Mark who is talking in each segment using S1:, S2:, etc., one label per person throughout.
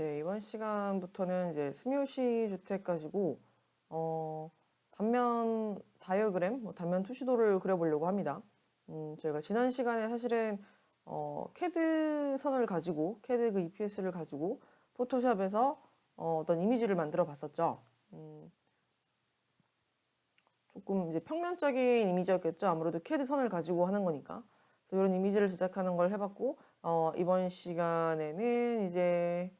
S1: 네, 이번 시간부터는 이제 스미요시 주택 가지고 어, 단면 다이어그램, 뭐 단면 투시도를 그려보려고 합니다. 음, 저희가 지난 시간에 사실은 어, 캐드 선을 가지고 캐드 그 EPS를 가지고 포토샵에서 어, 어떤 이미지를 만들어 봤었죠. 음, 조금 이제 평면적인 이미지였겠죠. 아무래도 캐드 선을 가지고 하는 거니까. 이런 이미지를 제작하는 걸 해봤고 어, 이번 시간에는 이제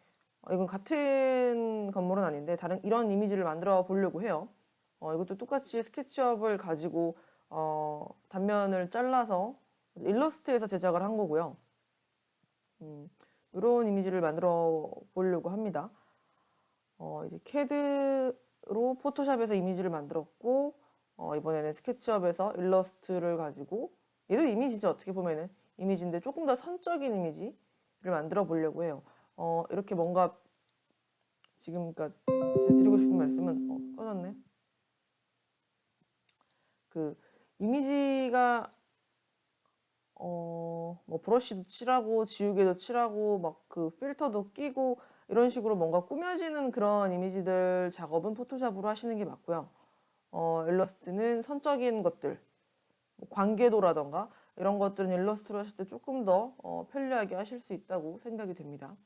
S1: 어, 이건 같은 건물은 아닌데 다른 이런 이미지를 만들어 보려고 해요. 어, 이것도 똑같이 스케치업을 가지고 어, 단면을 잘라서 일러스트에서 제작을 한 거고요. 음, 이런 이미지를 만들어 보려고 합니다. 어, 이제 캐드로 포토샵에서 이미지를 만들었고 어, 이번에는 스케치업에서 일러스트를 가지고 얘도 이미지죠 어떻게 보면은 이미지인데 조금 더 선적인 이미지를 만들어 보려고 해요. 어, 이렇게 뭔가 지금 그러니까 제가 드리고 싶은 말씀은 어, 꺼졌네. 그 이미지가 어, 뭐 브러쉬도 칠하고 지우개도 칠하고 막 그 필터도 끼고 이런 식으로 뭔가 꾸며지는 그런 이미지들 작업은 포토샵으로 하시는 게 맞고요. 어, 일러스트는 선적인 것들, 뭐 관계도라던가 이런 것들은 일러스트로 하실 때 조금 더 어, 편리하게 하실 수 있다고 생각이 됩니다.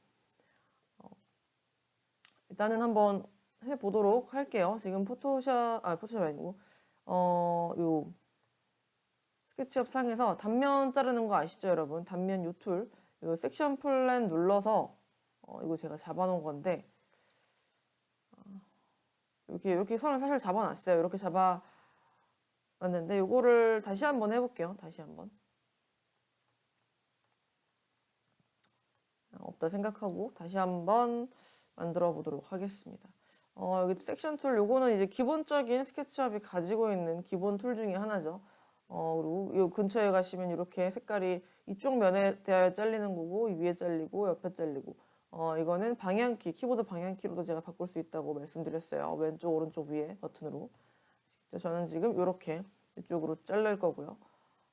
S1: 어, 일단은 한번 해보도록 할게요. 지금 포토샵, 아, 포토샵 아니고, 어, 요, 스케치업 상에서 단면 자르는 거 아시죠, 여러분? 단면 요 툴, 요 섹션 플랜 눌러서, 어, 이거 제가 잡아놓은 건데, 어, 이렇게, 이렇게 선을 사실 잡아놨어요. 이렇게 잡아놨는데, 요거를 다시 한번 해볼게요. 다시 한번. 없다 생각하고 다시 한번 만들어 보도록 하겠습니다. 어, 여기 섹션 툴 요거는 이제 기본적인 스케치업이 가지고 있는 기본 툴 중에 하나죠. 어, 그리고 요 근처에 가시면 이렇게 색깔이 이쪽 면에 대하여 잘리는 거고 이 위에 잘리고 옆에 잘리고 어, 이거는 방향키, 키보드 방향키로도 제가 바꿀 수 있다고 말씀드렸어요. 왼쪽, 오른쪽 위에 버튼으로. 저는 지금 이렇게 이쪽으로 자를 거고요.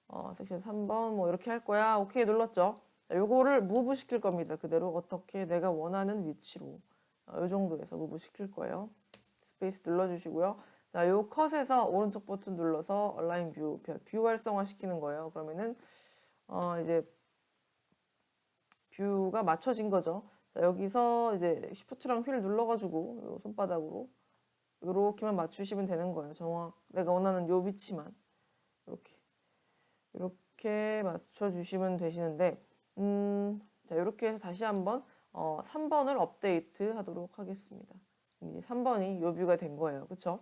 S1: 어, 섹션 3번 뭐 이렇게 할 거야. 오케이 눌렀죠. 자, 요거를 무브 시킬 겁니다. 그대로 어떻게 내가 원하는 위치로 어, 이 정도에서 무브 시킬 거예요. 스페이스 눌러주시고요. 자, 요 컷에서 오른쪽 버튼 눌러서 얼라인 뷰, 뷰 활성화 시키는 거예요. 그러면은 어, 이제 뷰가 맞춰진 거죠. 자, 여기서 이제 쉬프트랑 휠 눌러가지고 요 손바닥으로 요렇게만 맞추시면 되는 거예요. 정확 내가 원하는 요 위치만 이렇게 이렇게 맞춰주시면 되시는데 음, 자 이렇게 해서 다시 한번 어, 3번을 업데이트 하도록 하겠습니다. 이제 3번이 요 뷰가 된 거예요. 그쵸?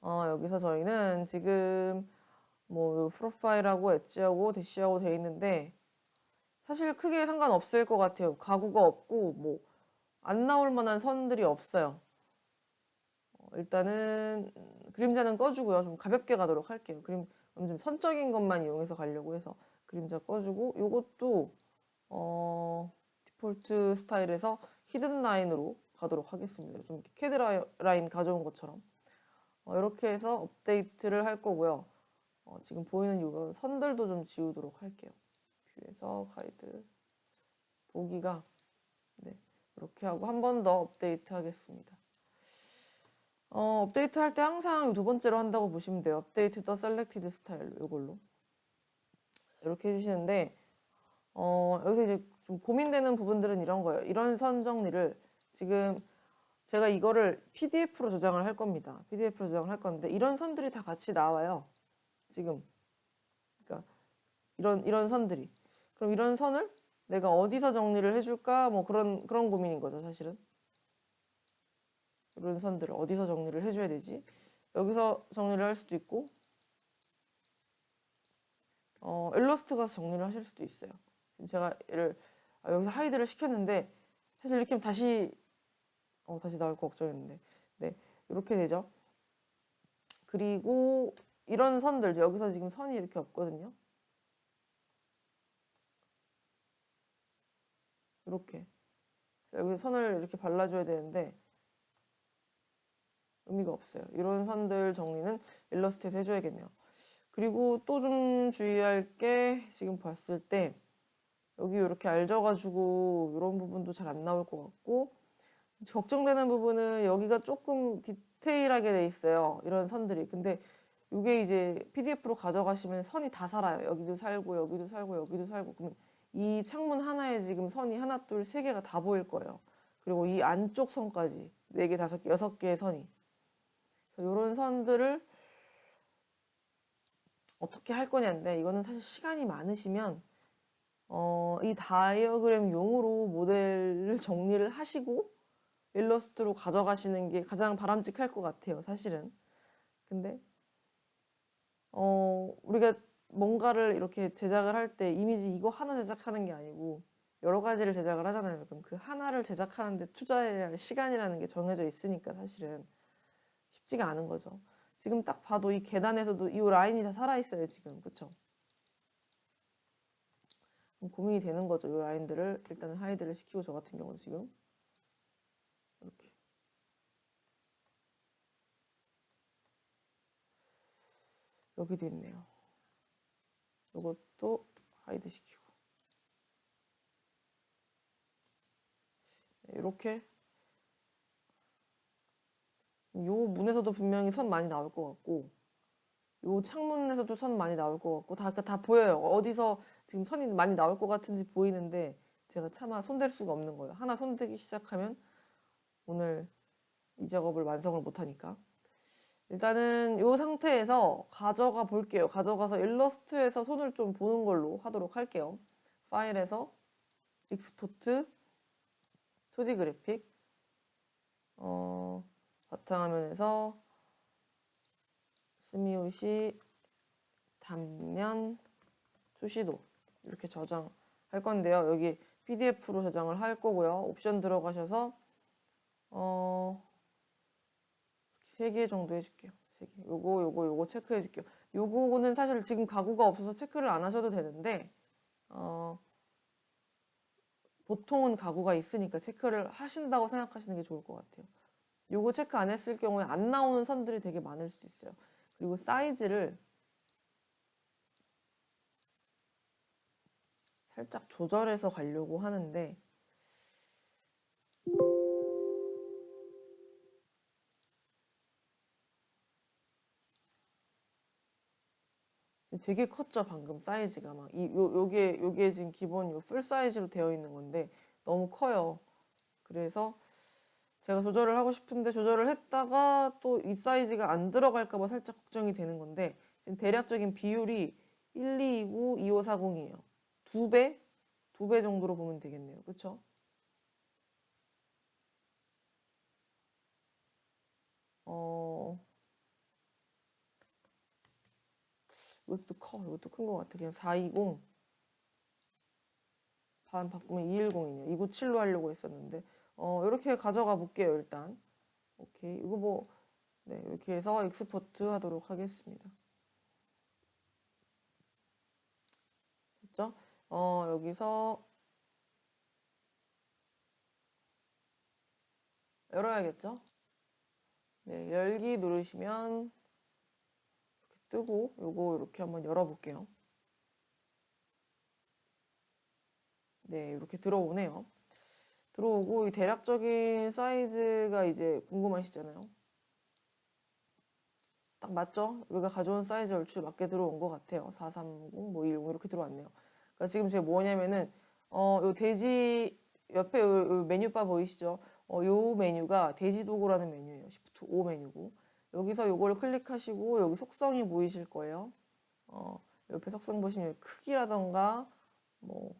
S1: 어, 여기서 저희는 지금 뭐 프로파일하고 엣지하고 대시하고 돼 있는데 사실 크게 상관없을 것 같아요. 가구가 없고 뭐 안 나올 만한 선들이 없어요. 어, 일단은 그림자는 꺼주고요. 좀 가볍게 가도록 할게요. 그림 좀 선적인 것만 이용해서 가려고 해서 그림자 꺼주고 이것도 어, 디폴트 스타일에서 히든 라인으로 가도록 하겠습니다. 좀 캐드 라인 가져온 것처럼 어, 이렇게 해서 업데이트를 할 거고요. 어, 지금 보이는 이런 선들도 좀 지우도록 할게요. 뷰에서 가이드 보기가 네 이렇게 하고 한 번 더 업데이트 하겠습니다. 어, 업데이트 할 때 항상 두 번째로 한다고 보시면 돼요. 업데이트 더 셀렉티드 스타일로 이걸로 이렇게 해주시는데 어, 여기서 이제 좀 고민되는 부분들은 이런 거예요. 이런 선 정리를 지금 제가 이거를 PDF로 저장을 할 겁니다. PDF로 저장을 할 건데 이런 선들이 다 같이 나와요. 지금 그러니까 이런 이런 선들이 그럼 이런 선을 내가 어디서 정리를 해줄까 뭐 그런 그런 고민인 거죠 사실은 이런 선들을 어디서 정리를 해줘야 되지 여기서 정리를 할 수도 있고 어 일러스트 가서 정리를 하실 수도 있어요 지금 제가 얘를 아, 여기서 하이드를 시켰는데 사실 이렇게 하면 다시 어 다시 나올 거 걱정했는데 네 이렇게 되죠 그리고 이런 선들 여기서 지금 선이 이렇게 없거든요 이렇게 여기 선을 이렇게 발라줘야 되는데 의미가 없어요. 이런 선들 정리는 일러스트에서 해줘야겠네요. 그리고 또 좀 주의할 게 지금 봤을 때 여기 이렇게 알져가지고 이런 부분도 잘 안 나올 것 같고 걱정되는 부분은 여기가 조금 디테일하게 돼 있어요. 이런 선들이. 근데 이게 이제 PDF로 가져가시면 선이 다 살아요. 여기도 살고 여기도 살고 여기도 살고 그러면 이 창문 하나에 지금 선이 하나 둘 세 개가 다 보일 거예요. 그리고 이 안쪽 선까지 네 개, 다섯 개, 여섯 개의 선이 이런 선들을 어떻게 할 거냐인데 이거는 사실 시간이 많으시면 어, 이 다이어그램 용으로 모델을 정리를 하시고 일러스트로 가져가시는 게 가장 바람직할 것 같아요, 사실은. 근데 어, 우리가 뭔가를 이렇게 제작을 할 때 이미지 이거 하나 제작하는 게 아니고 여러 가지를 제작을 하잖아요. 그럼 그 하나를 제작하는데 투자해야 할 시간이라는 게 정해져 있으니까 사실은 쉽지가 않은 거죠. 지금 딱 봐도 이 계단에서도 이 라인이 다 살아있어요, 지금. 그쵸? 고민이 되는 거죠. 이 라인들을 일단은 하이드를 시키고 저 같은 경우는 지금. 이렇게. 여기도 있네요. 이것도 하이드 시키고. 네, 이렇게. 요 문에서도 분명히 선 많이 나올 것 같고 요 창문에서도 선 많이 나올 것 같고 다, 다 보여요. 어디서 지금 선이 많이 나올 것 같은지 보이는데 제가 차마 손댈 수가 없는 거예요. 하나 손대기 시작하면 오늘 이 작업을 완성을 못하니까 일단은 이 상태에서 가져가 볼게요. 가져가서 일러스트에서 손을 좀 보는 걸로 하도록 할게요. 파일에서 익스포트 2D 그래픽 어, 바탕화면에서 스미옷이 단면 수시도 이렇게 저장할 건데요. 여기 PDF로 저장을 할 거고요. 옵션 들어가셔서 어, 세개 정도 해줄게요. 세 개. 요거, 요거, 요거 체크해 줄게요. 요거는 사실 지금 가구가 없어서 체크를 안 하셔도 되는데, 어, 보통은 가구가 있으니까 체크를 하신다고 생각하시는 게 좋을 것 같아요. 요거 체크 안 했을 경우에 안 나오는 선들이 되게 많을 수 있어요. 그리고 사이즈를 살짝 조절해서 가려고 하는데, 되게 컸죠 방금 사이즈가 막 이 요 요게 요게 지금 기본 요 풀 사이즈로 되어 있는 건데 너무 커요. 그래서 제가 조절을 하고 싶은데 조절을 했다가 또 이 사이즈가 안 들어갈까 봐 살짝 걱정이 되는 건데 지금 대략적인 비율이 1229 2540이에요. 두 배? 두 배 정도로 보면 되겠네요. 그쵸? 어 이것도 커. 이것도 큰 것 같아. 그냥 420. 반 바꾸면 210이네요. 297로 하려고 했었는데. 어, 이렇게 가져가 볼게요, 일단. 오케이. 이거 뭐, 네, 이렇게 해서 익스포트 하도록 하겠습니다. 됐죠? 어, 여기서 열어야겠죠? 네, 열기 누르시면 뜨고 요거 이렇게 한번 열어볼게요. 네, 이렇게 들어오네요. 들어오고 이 대략적인 사이즈가 이제 궁금하시잖아요. 딱 맞죠? 우리가 가져온 사이즈 얼추 맞게 들어온 것 같아요. 430, 뭐210 이렇게 들어왔네요. 그러니까 지금 제가 뭐냐면은 어, 요 돼지 옆에 요, 요 메뉴바 보이시죠? 어, 요 메뉴가 돼지 도구라는 메뉴예요. 시프트 5 메뉴고. 여기서 요걸 클릭하시고 여기 속성이 보이실 거예요. 어, 옆에 속성 보시면 크기라던가 뭐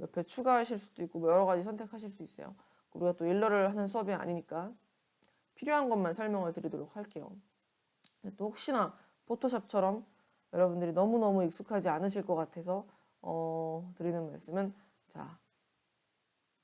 S1: 옆에 추가하실 수도 있고 뭐 여러 가지 선택하실 수 있어요. 우리가 또 일러를 하는 수업이 아니니까 필요한 것만 설명을 드리도록 할게요. 또 혹시나 포토샵처럼 여러분들이 너무너무 익숙하지 않으실 것 같아서 어, 드리는 말씀은 자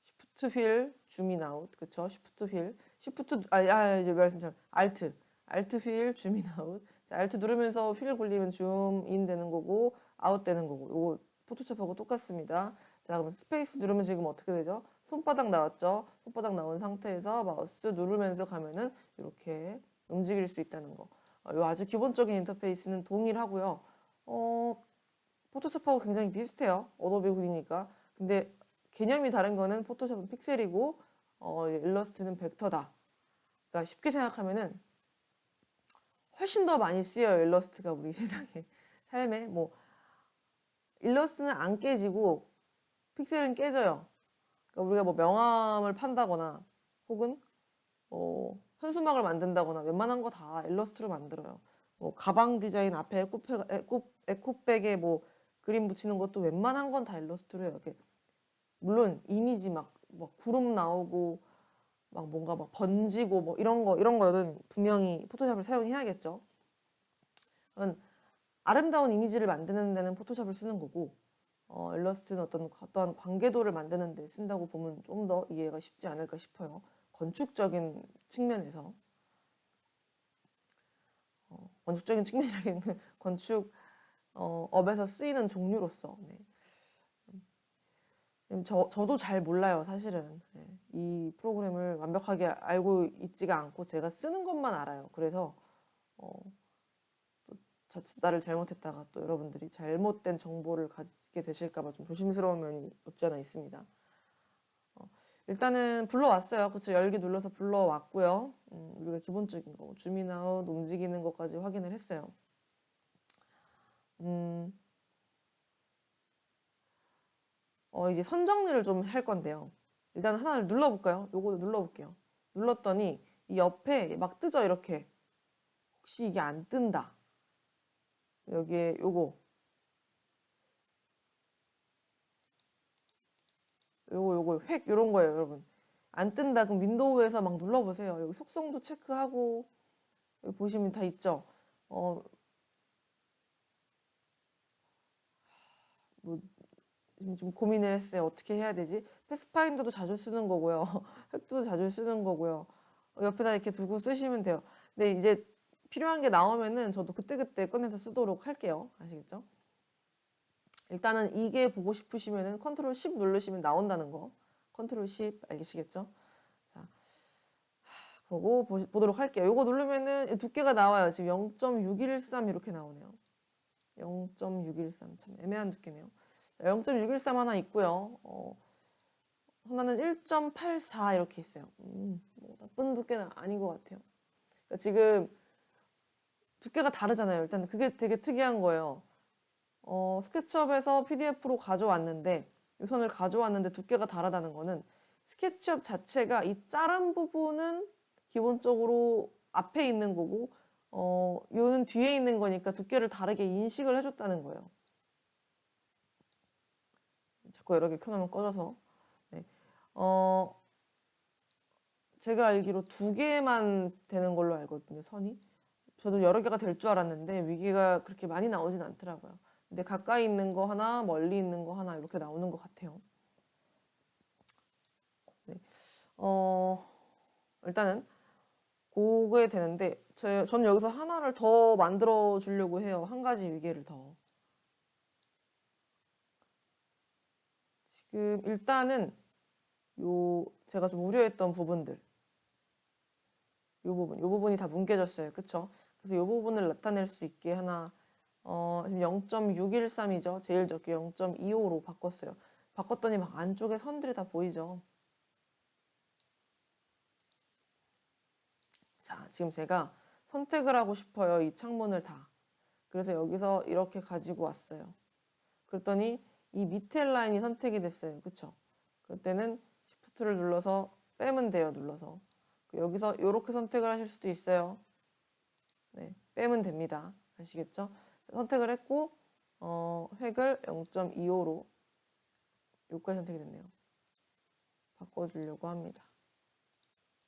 S1: 쉬프트 휠 줌인 아웃 그쵸? 쉬프트 휠 쉬프트 아, 아 이제 말씀처럼 알트 알트 휠 줌인 아웃 자, 알트 누르면서 휠 굴리면 줌인 되는 거고 아웃 되는 거고 요거 포토샵하고 똑같습니다 자 그럼 스페이스 누르면 지금 어떻게 되죠 손바닥 나왔죠 손바닥 나온 상태에서 마우스 누르면서 가면은 이렇게 움직일 수 있다는 거 어, 요 아주 기본적인 인터페이스는 동일하고요 어 포토샵하고 굉장히 비슷해요. 어도비 굴이니까. 근데 개념이 다른 거는 포토샵은 픽셀이고 어, 일러스트는 벡터다. 그러니까 쉽게 생각하면은 훨씬 더 많이 쓰여요. 일러스트가 우리 세상에 삶에 뭐 일러스트는 안 깨지고 픽셀은 깨져요. 그러니까 우리가 뭐 명함을 판다거나 혹은 뭐 현수막을 만든다거나 웬만한 거 다 일러스트로 만들어요. 뭐 가방 디자인 앞에 에코백, 에코, 에코백에 뭐 그림 붙이는 것도 웬만한 건 다 일러스트로 해요. 이렇게 물론 이미지 막, 막 구름 나오고 막 뭔가 막 번지고 뭐 이런 거 이런 거는 분명히 포토샵을 사용해야겠죠. 아름다운 이미지를 만드는 데는 포토샵을 쓰는 거고 어, 일러스트는 어떤 어떠한 관계도를 만드는 데 쓴다고 보면 좀 더 이해가 쉽지 않을까 싶어요. 건축적인 측면에서 어, 건축적인 측면이라기는 건축 어, 업에서 쓰이는 종류로서 네. 음, 저, 저도 잘 몰라요 사실은 네. 이 프로그램을 완벽하게 알고 있지가 않고 제가 쓰는 것만 알아요 그래서 어, 또 자칫 나를 잘못했다가 또 여러분들이 잘못된 정보를 가지게 되실까 봐 좀 조심스러운 면이 없지 않아 있습니다 어, 일단은 불러왔어요 그쵸 열기 눌러서 불러왔고요 음, 우리가 기본적인 거 주민아웃 움직이는 것까지 확인을 했어요 음, 어, 이제 선정리를 좀 할 건데요. 일단 하나를 눌러볼까요? 요거 눌러볼게요. 눌렀더니 이 옆에 막 뜨죠, 이렇게. 혹시 이게 안 뜬다. 여기에 요거. 요거, 요거, 획, 요런 거예요, 여러분. 안 뜬다. 그럼 윈도우에서 막 눌러보세요. 여기 속성도 체크하고, 여기 보시면 다 있죠. 어, 뭐, 좀 고민을 했어요. 어떻게 해야 되지? 패스파인더도 자주 쓰는 거고요. 획도 자주 쓰는 거고요. 옆에다 이렇게 두고 쓰시면 돼요. 근데 이제 필요한 게 나오면은 저도 그때그때 꺼내서 쓰도록 할게요. 아시겠죠? 일단은 이게 보고 싶으시면은 컨트롤 10 누르시면 나온다는 거. 컨트롤 10 알겠시겠죠? 자, 보고 보, 보도록 할게요. 이거 누르면은 두께가 나와요. 지금 0.613 이렇게 나오네요. 0.613 참 애매한 두께네요. 0.613 하나 있고요. 어, 하나는 1.84 이렇게 있어요. 음, 뭐 나쁜 두께는 아닌 것 같아요. 그러니까 지금 두께가 다르잖아요. 일단 그게 되게 특이한 거예요. 어, 스케치업에서 PDF로 가져왔는데 이 선을 가져왔는데 두께가 다르다는 거는 스케치업 자체가 이 자른 부분은 기본적으로 앞에 있는 거고 어, 요는 뒤에 있는 거니까 두께를 다르게 인식을 해줬다는 거예요. 자꾸 여러 개 켜놓으면 꺼져서. 네. 어, 제가 알기로 두 개만 되는 걸로 알거든요, 선이. 저도 여러 개가 될 줄 알았는데 위기가 그렇게 많이 나오진 않더라고요. 근데 가까이 있는 거 하나, 멀리 있는 거 하나 이렇게 나오는 것 같아요. 네. 어, 일단은 그게 되는데 저, 저는 여기서 하나를 더 만들어 주려고 해요. 한 가지 위계를 더. 지금 일단은 요 제가 좀 우려했던 부분들 요 부분 요 부분이 다 뭉개졌어요. 그쵸? 그래서 요 부분을 나타낼 수 있게 하나 어, 지금 0.613이죠. 제일 적게 0.25로 바꿨어요. 바꿨더니 막 안쪽에 선들이 다 보이죠. 자, 지금 제가 선택을 하고 싶어요. 이 창문을 다. 그래서 여기서 이렇게 가지고 왔어요. 그랬더니 이 밑에 라인이 선택이 됐어요. 그쵸? 그때는 Shift를 눌러서 빼면 돼요. 눌러서. 여기서 이렇게 선택을 하실 수도 있어요. 네, 빼면 됩니다. 아시겠죠? 선택을 했고 어, 획을 0.25로 여기까지 선택이 됐네요. 바꿔주려고 합니다.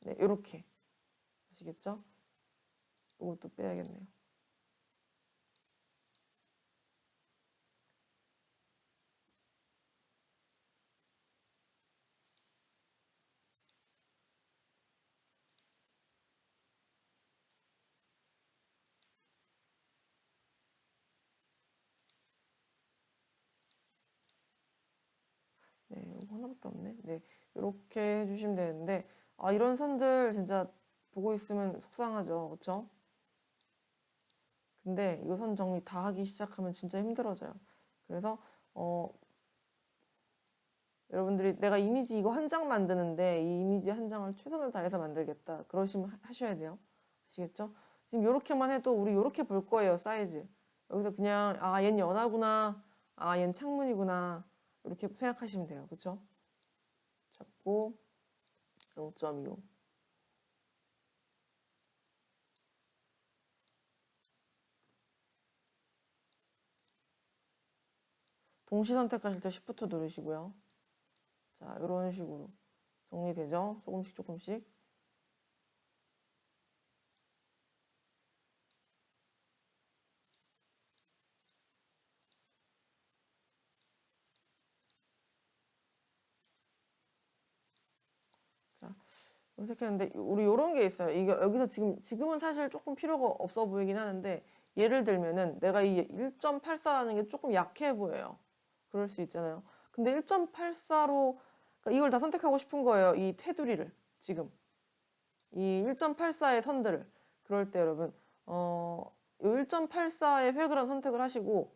S1: 네, 이렇게 아시겠죠? 이것도 빼야겠네요. 네, 이거 하나밖에 없네. 네, 이렇게 해주시면 되는데 아 이런 선들 진짜 보고 있으면 속상하죠, 그렇죠? 근데 이거 선 정리 다 하기 시작하면 진짜 힘들어져요. 그래서 어 여러분들이 내가 이미지 이거 한 장 만드는데 이 이미지 한 장을 최선을 다해서 만들겠다. 그러시면 하- 하셔야 돼요. 아시겠죠? 지금 요렇게만 해도 우리 요렇게 볼 거예요. 사이즈. 여기서 그냥 아, 얜 연하구나. 아, 얜 창문이구나. 이렇게 생각하시면 돼요. 그렇죠? 잡고 0.25. 동시 선택하실 때 Shift 누르시고요. 자, 이런 식으로 정리되죠? 조금씩 조금씩. 자, 선택했는데 우리 이런 게 있어요. 이게 여기서 지금 지금은 사실 조금 필요가 없어 보이긴 하는데 예를 들면은 내가 이 1.84라는 게 조금 약해 보여요. 그럴 수 있잖아요. 근데 1.84로 이걸 다 선택하고 싶은 거예요. 이 테두리를 지금 이 1.84의 선들을 그럴 때 여러분 어, 이 1.84의 획을 선택을 하시고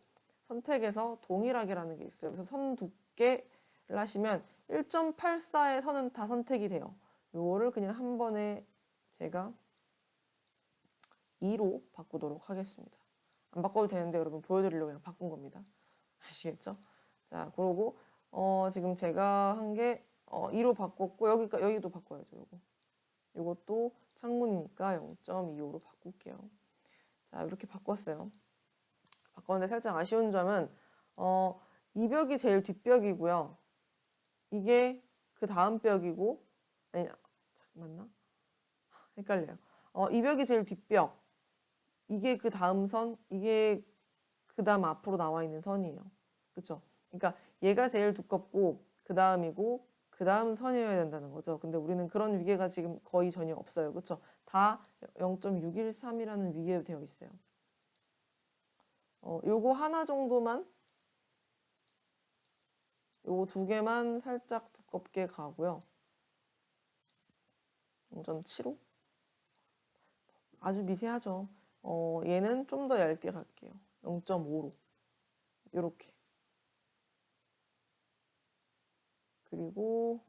S1: 선택에서 동일하게라는 게 있어요. 그래서 선 두께를 하시면 1.84의 선은 다 선택이 돼요. 요거를 그냥 한 번에 제가 2로 바꾸도록 하겠습니다. 안 바꿔도 되는데 여러분 보여드리려고 그냥 바꾼 겁니다. 아시겠죠? 자, 그러고 어, 지금 제가 한게 어, 2로 바꿨고 여기 여기도 바꿔야죠. 요거. 요것도 창문이니까 0.25로 바꿀게요. 자, 이렇게 바꿨어요. 바꿨는데 살짝 아쉬운 점은 어, 이 벽이 제일 뒷벽이고요. 이게 그 다음 벽이고 아니 잠 맞나? 헷갈려요. 어, 이 벽이 제일 뒷벽. 이게 그 다음 선, 이게 그 다음 앞으로 나와 있는 선이에요. 그쵸? 그러니까 얘가 제일 두껍고 그 다음이고 그 다음 선이어야 된다는 거죠. 근데 우리는 그런 위계가 지금 거의 전혀 없어요. 그쵸? 다 0.613이라는 위계로 되어 있어요. 어, 요거 하나 정도만 요거 두 개만 살짝 두껍게 가고요. 0.75? 아주 미세하죠. 어, 얘는 좀 더 얇게 갈게요. 0.5로. 요렇게. 그리고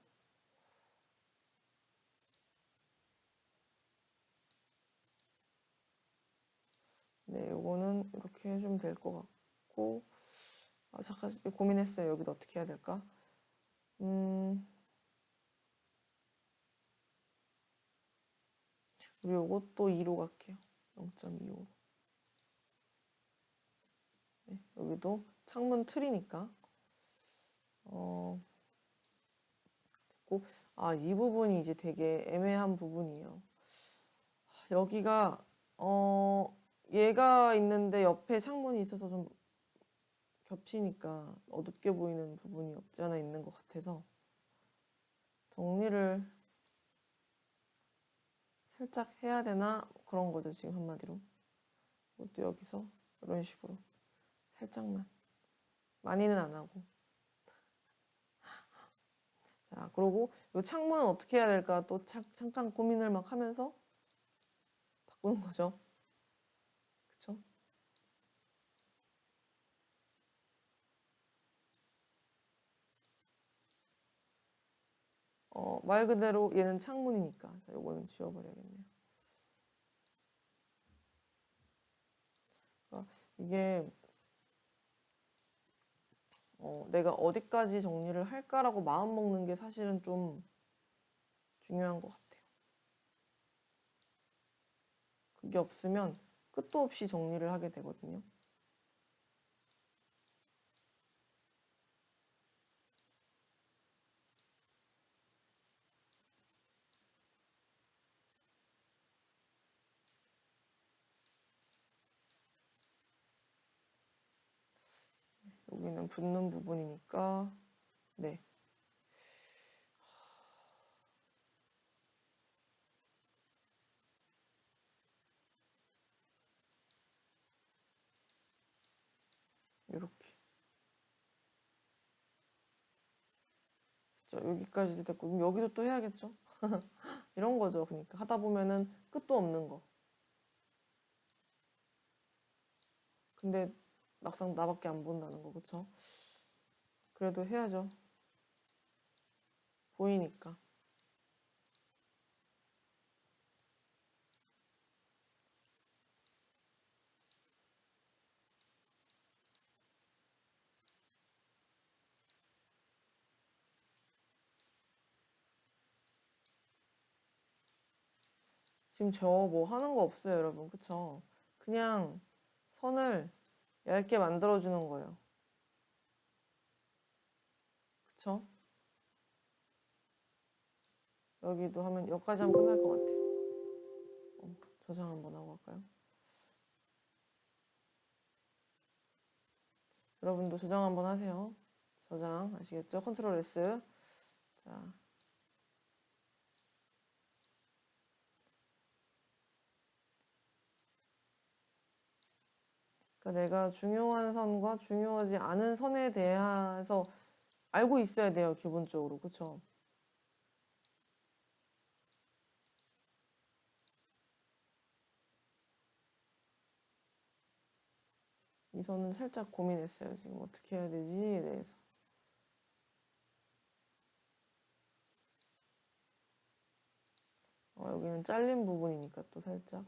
S1: 네, 요거는 이렇게 해주면 될 것 같고 아, 잠깐 고민했어요. 여기도 어떻게 해야 될까? 음, 그리고 요것도 2로 갈게요. 0.25로. 네, 여기도 창문 틀이니까. 어, 아, 이 부분이 이제 되게 애매한 부분이에요. 여기가, 어, 얘가 있는데 옆에 창문이 있어서 좀 겹치니까 어둡게 보이는 부분이 없지 않아 있는 것 같아서 정리를 살짝 해야 되나? 그런 거죠 지금 한마디로. 이것도 여기서 이런 식으로 살짝만. 많이는 안 하고. 자 그리고 이 창문은 어떻게 해야 될까? 또 차, 잠깐 고민을 막 하면서 바꾸는 거죠 그쵸? 어, 말 그대로 얘는 창문이니까 자, 요거는 지워버려야겠네요. 그러니까 이게 어, 내가 어디까지 정리를 할까라고 마음 먹는 게 사실은 좀 중요한 것 같아요. 그게 없으면 끝도 없이 정리를 하게 되거든요. 여기는 붙는 부분이니까 네. 이렇게. 그죠 여기까지도 됐고 그럼 여기도 또 해야겠죠? 이런 거죠. 그러니까 하다 보면은 끝도 없는 거. 근데 막상 나밖에 안 본다는 거 그쵸? 그래도 해야죠. 보이니까. 지금 저 뭐 하는 거 없어요, 여러분. 그쵸? 그냥 선을 얇게 만들어주는 거예요. 그쵸? 여기도 하면 여기까지 하면 끝날 것 같아. 어, 저장 한번 하고 갈까요? 여러분도 저장 한번 하세요. 저장 아시겠죠? 컨트롤 S. 자. 그러니까 내가 중요한 선과 중요하지 않은 선에 대해서 알고 있어야 돼요, 기본적으로. 그쵸? 이 선은 살짝 고민했어요. 지금 어떻게 해야 되지에 대해서. 어, 여기는 잘린 부분이니까 또 살짝.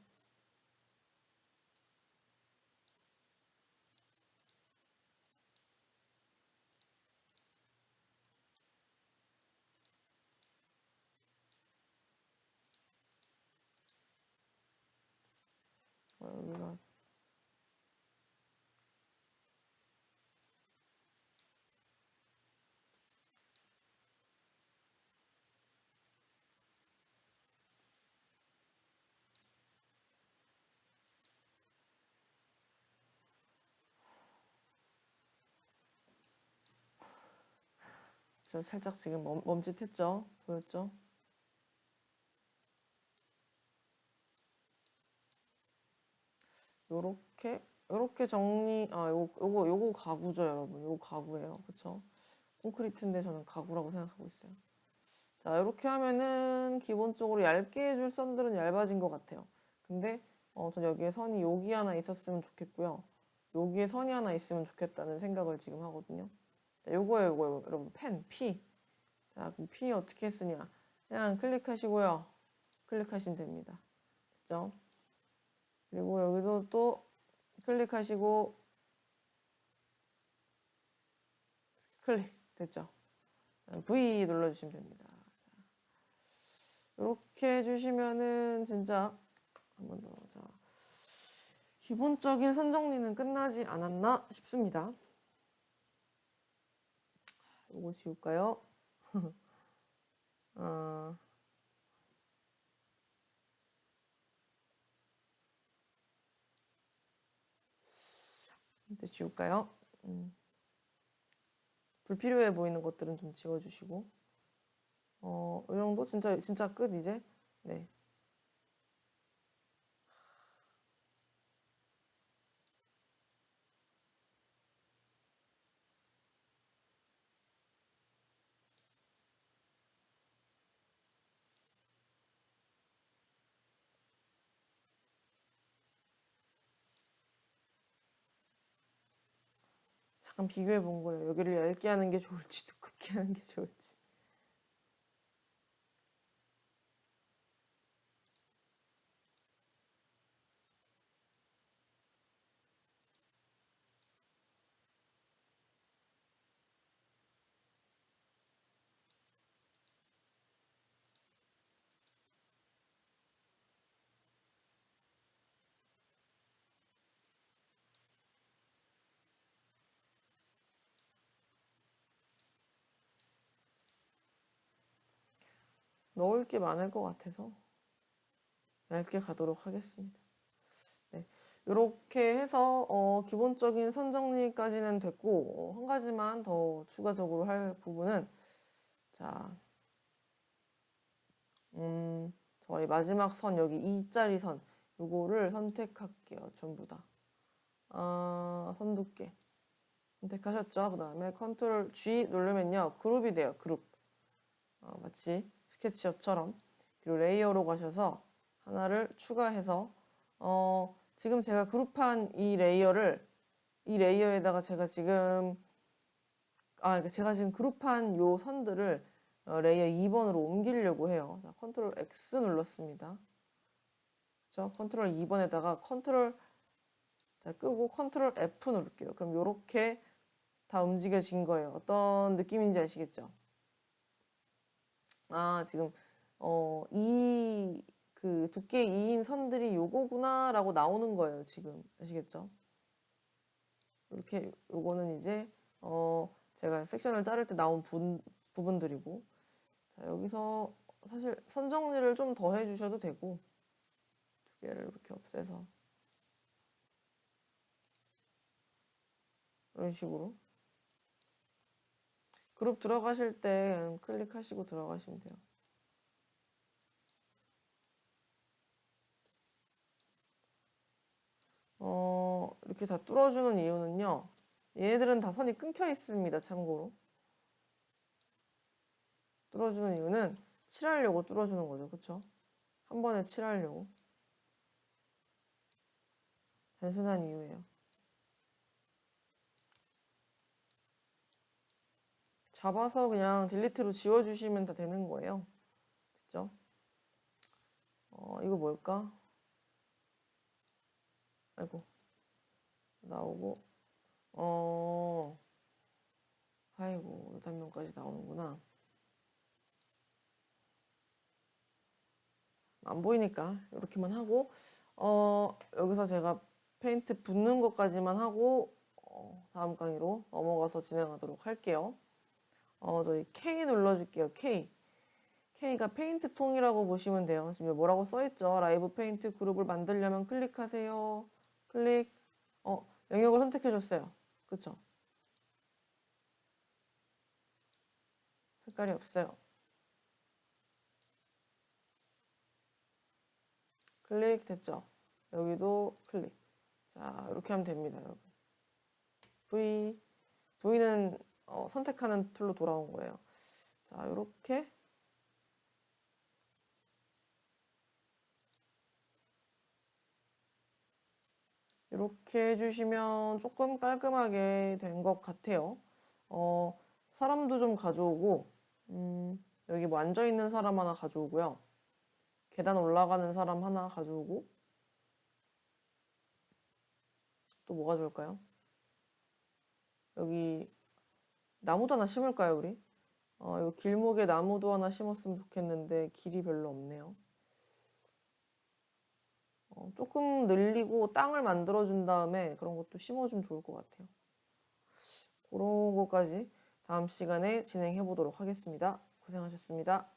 S1: 어, 여기가 저 살짝 지금 멈, 멈칫했죠? 보였죠? 요렇게 요렇게 정리 아 요거 요거 요거 가구죠 여러분. 요거 가구예요. 그쵸? 콘크리트인데 저는 가구라고 생각하고 있어요. 자 이렇게 하면은 기본적으로 얇게 해줄 선들은 얇아진 것 같아요. 근데 어, 전 여기에 선이 여기 하나 있었으면 좋겠고요. 여기에 선이 하나 있으면 좋겠다는 생각을 지금 하거든요 자, 요거예요 요거 여러분 펜 P 자 그럼 P 어떻게 쓰냐 그냥 클릭하시고요 클릭하시면 됩니다 됐죠 그리고 여기도 또 클릭하시고 클릭 됐죠? V 눌러주시면 됩니다. 이렇게 해주시면은 진짜 한 번 더. 자, 기본적인 선 정리는 끝나지 않았나 싶습니다. 이거 지울까요? 어, 이제 지울까요? 음. 불필요해 보이는 것들은 좀 지워주시고 어, 이 정도? 진짜 진짜 끝 이제? 네. 잠깐 비교해 본 거예요. 여기를 얇게 하는 게 좋을지 두껍게 하는 게 좋을지. 넣을 게 많을 것 같아서 얇게 가도록 하겠습니다. 네, 이렇게 해서 어, 기본적인 선 정리까지는 됐고 어, 한 가지만 더 추가적으로 할 부분은 자, 음, 저희 마지막 선 여기 2짜리 선 요거를 선택할게요. 전부 다. 아, 선 두께 선택하셨죠? 그 다음에 컨트롤 G 누르면요. 그룹이 돼요. 그룹. 어, 마치 스케치업처럼 그리고 레이어로 가셔서 하나를 추가해서 어, 지금 제가 그룹한 이 레이어를 이 레이어에다가 제가 지금 아 그러니까 제가 지금 그룹한 요 선들을 어, 레이어 2번으로 옮기려고 해요. 자, 컨트롤 X 눌렀습니다. 그렇죠? 컨트롤 2번에다가 컨트롤 자, 끄고 컨트롤 F 누를게요. 그럼 요렇게 다 움직여진 거예요. 어떤 느낌인지 아시겠죠? 아, 지금 어, 이 그 두께 2인 선들이 요거구나라고 나오는 거예요. 지금 아시겠죠? 이렇게 요거는 이제 어, 제가 섹션을 자를 때 나온 분, 부분들이고 자, 여기서 사실 선 정리를 좀 더 해주셔도 되고 두 개를 이렇게 없애서 이런 식으로 그룹 들어가실 때 그냥 클릭하시고 들어가시면 돼요. 어, 이렇게 다 뚫어주는 이유는요. 얘네들은 다 선이 끊겨 있습니다. 참고로. 뚫어주는 이유는 칠하려고 뚫어주는 거죠. 그쵸? 한 번에 칠하려고. 단순한 이유예요. 잡아서 그냥 딜리트로 지워주시면 다 되는 거예요. 됐죠? 어, 이거 뭘까? 아이고. 나오고, 어, 아이고, 단면까지 나오는구나. 안 보이니까 이렇게만 하고, 어, 여기서 제가 페인트 붓는 것까지만 하고, 어, 다음 강의로 넘어가서 진행하도록 할게요. 어, 저희 K 눌러줄게요. K. K가 페인트 통이라고 보시면 돼요. 지금 뭐라고 써있죠? 라이브 페인트 그룹을 만들려면 클릭하세요. 클릭. 어, 영역을 선택해줬어요. 그쵸? 색깔이 없어요. 클릭 됐죠? 여기도 클릭. 자, 이렇게 하면 됩니다, 여러분. V. V는 어, 선택하는 툴로 돌아온 거예요. 자, 이렇게 이렇게 해주시면 조금 깔끔하게 된 것 같아요. 어, 사람도 좀 가져오고, 음, 여기 뭐 앉아있는 사람 하나 가져오고요. 계단 올라가는 사람 하나 가져오고, 또 뭐가 좋을까요? 여기 나무도 하나 심을까요, 우리? 어, 요 길목에 나무도 하나 심었으면 좋겠는데 길이 별로 없네요. 어, 조금 늘리고 땅을 만들어준 다음에 그런 것도 심어주면 좋을 것 같아요. 그런 것까지 다음 시간에 진행해 보도록 하겠습니다. 고생하셨습니다.